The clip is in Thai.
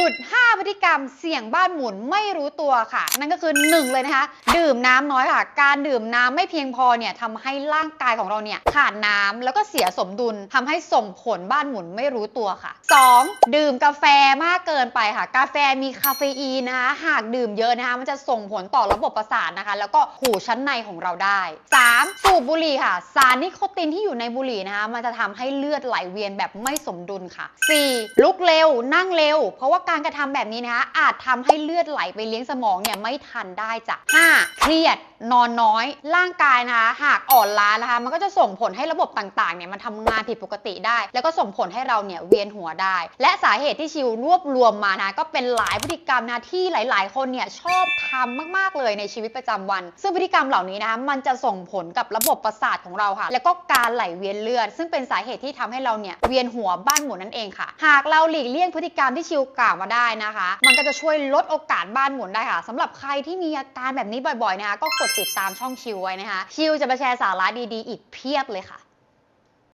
ยุด 5 พฤติกรรมเสี่ยงบ้านหมุนไม่รู้ตัวค่ะ นั่นก็คือ 1 เลยนะคะ ดื่มน้ำน้อยค่ะ การดื่มน้ำไม่เพียงพอเนี่ยทำให้ร่างกายของเราเนี่ยขาดน้ำแล้วก็เสียสมดุลทำให้ส่งผลบ้านหมุนไม่รู้ตัวค่ะ 2. ดื่มกาแฟมากเกินไปค่ะ กาแฟมีคาเฟอีนนะคะ หากดื่มเยอะนะคะมันจะส่งผลต่อระบบประสาทนะคะ แล้วก็หูชั้นในของเราได้ 3. สูบบุหรี่ค่ะ สารนิโคตินที่อยู่ในบุหรี่นะคะมันจะทำให้เลือดไหลเวียนแบบไม่สมดุลค่ะ 4. ลุกเร็วนั่งเร็ว เพราะว่าการกระทำแบบนี้นะคะอาจทำให้เลือดไหลไปเลี้ยงสมองเนี่ยไม่ทันได้จ้ะ 5. เครียด นอนน้อย ร่างกายนะคะ หากอ่อนล้านะคะ มันก็จะส่งผลให้ระบบต่างๆเนี่ยมันทำงานผิดปกติได้ แล้วก็ส่งผลให้เราเนี่ยเวียนหัวได้ และสาเหตุที่ชิวรวบรวมมานะก็เป็นหลายพฤติกรรมนะที่หลาย ๆ คนเนี่ยชอบทำมากๆเลยในชีวิตประจำวัน ซึ่งพฤติกรรมเหล่านี้นะคะมันจะส่งผลกับระบบประสาทของเราค่ะ แล้วก็การไหลเวียนเลือดซึ่งเป็นสาเหตุที่ทำให้เราเนี่ยเวียนหัวบ้านหมุนนั่นเองค่ะ หากเราหลีกเลี่ยงพฤติกรรมที่ชิวกล่าวมาได้นะคะ มันก็จะช่วยลดโอกาสบ้านหมุนได้ค่ะสำหรับใครที่มีอาการแบบนี้บ่อยๆนะคะก็กดดติดตามช่องชิวไว้นะคะ ชิวจะมาแชร์สาระดีๆ อีกเพียบเลยค่ะ